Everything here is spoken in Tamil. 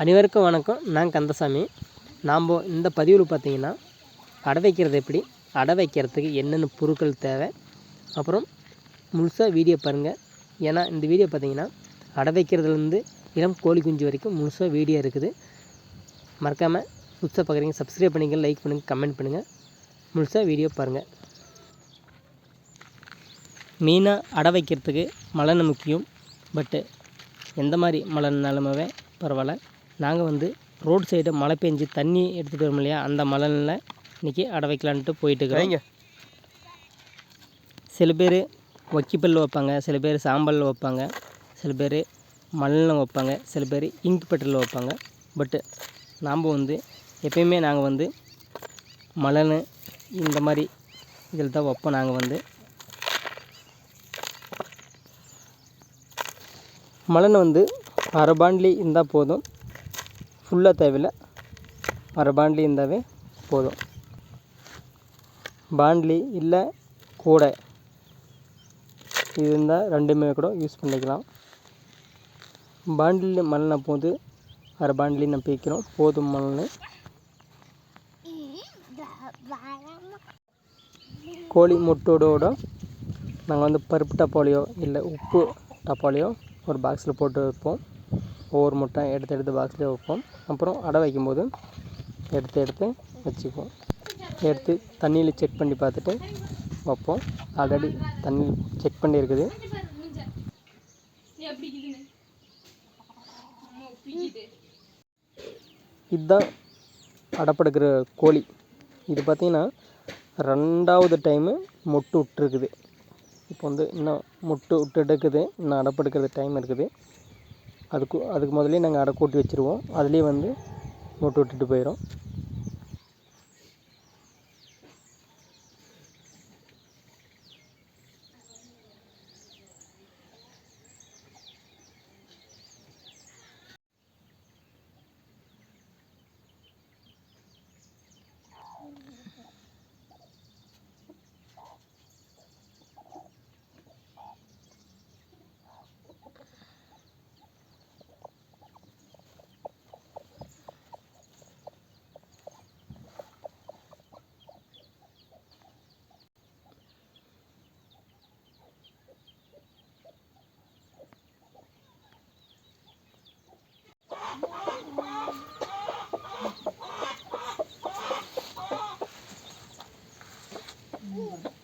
அனைவருக்கும் வணக்கம். நான் கந்தசாமி. நாம் இந்த பதிவில் பார்த்தீங்கன்னா அடை வைக்கிறது எப்படி? அடை வைக்கிறதுக்கு என்னென்ன பொருட்கள் தேவை? அப்புறம் முழுசாக வீடியோ பாருங்கள் ஏன்னா இந்த வீடியோ பார்த்தீங்கன்னா அடை வைக்கிறதுலேருந்து இளம் கோழி குஞ்சு வரைக்கும் முழுசாக வீடியோ இருக்குது. மறக்காமல் புதுசாக பார்க்குறீங்க சப்ஸ்கிரைப் பண்ணிங்க லைக் பண்ணுங்கள் கமெண்ட் பண்ணுங்கள் முழுசாக வீடியோ பாருங்கள் மெயினாக அடை வைக்கிறதுக்கு மழை முக்கியம். பட்டு எந்த மாதிரி மழைனாலுமே பரவாயில்ல. நாங்கள் வந்து ரோட் சைடு மழை பெஞ்சு தண்ணி எடுத்துகிட்டு வரோம் இல்லையா? அந்த மழையில் இன்றைக்கி அடை வைக்கலான்ட்டு போயிட்டு இருக்கிறோம். சில பேர் வக்கிப்பல் வைப்பாங்க சில பேர் சாம்பல் வைப்பாங்க சில பேர் மண்ணில் வைப்பாங்க சில பேர் இங்க் பெட்ரோல் வைப்பாங்க. பட்டு நாம் வந்து எப்பயுமே நாங்கள் வந்து மலனு இந்த மாதிரி இதில் தான் வைப்போம் நாங்கள் வந்து. மலன் வந்து அரை பாண்ட்லி இருந்தால் போதும். ஃபுல்லாக தேவையில்லை. அரை பாண்ட்லி இருந்தாவே போதும். பாண்ட்லி இல்லை கூடை. இது இருந்தால் ரெண்டுமே கூட யூஸ் பண்ணிக்கலாம். பாண்டிலில் மண்ணை போது அரை பாண்டிலி நம்ம பிரிக்கிறோம். போதும் மண் கோழி முட்டோட நாங்கள் வந்து பருப்பு டப்பாலையோ இல்லை உப்பு டப்பாலையோ ஒரு பாக்ஸில் போட்டு வைப்போம். ஒவ்வொரு முட்டை எடுத்து எடுத்து பாக்ஸில் வைப்போம். அப்புறம் அடை வைக்கும்போது எடுத்து எடுத்து வச்சுக்குவோம். எடுத்து தண்ணியில் செக் பண்ணி பார்த்துட்டு வைப்போம். ஆல்ரெடி தண்ணி செக் பண்ணியிருக்குது. இதுதான் அடைப்படுக்கிற கோழி. இது பார்த்திங்கன்னா ரெண்டாவது டைமு மொட்டு விட்டுருக்குது இப்போ வந்து இன்னும் முட்டு விட்டு எடுக்குது. இன்னும் அடப்படுக்கிறது டைம் இருக்குது. அதுக்கு அதுக்கு முதலே நாங்கள் அடை கூட்டி வச்சுருவோம். அதுலேயே வந்து மொட்டு விட்டுட்டு போயிடும் Mm.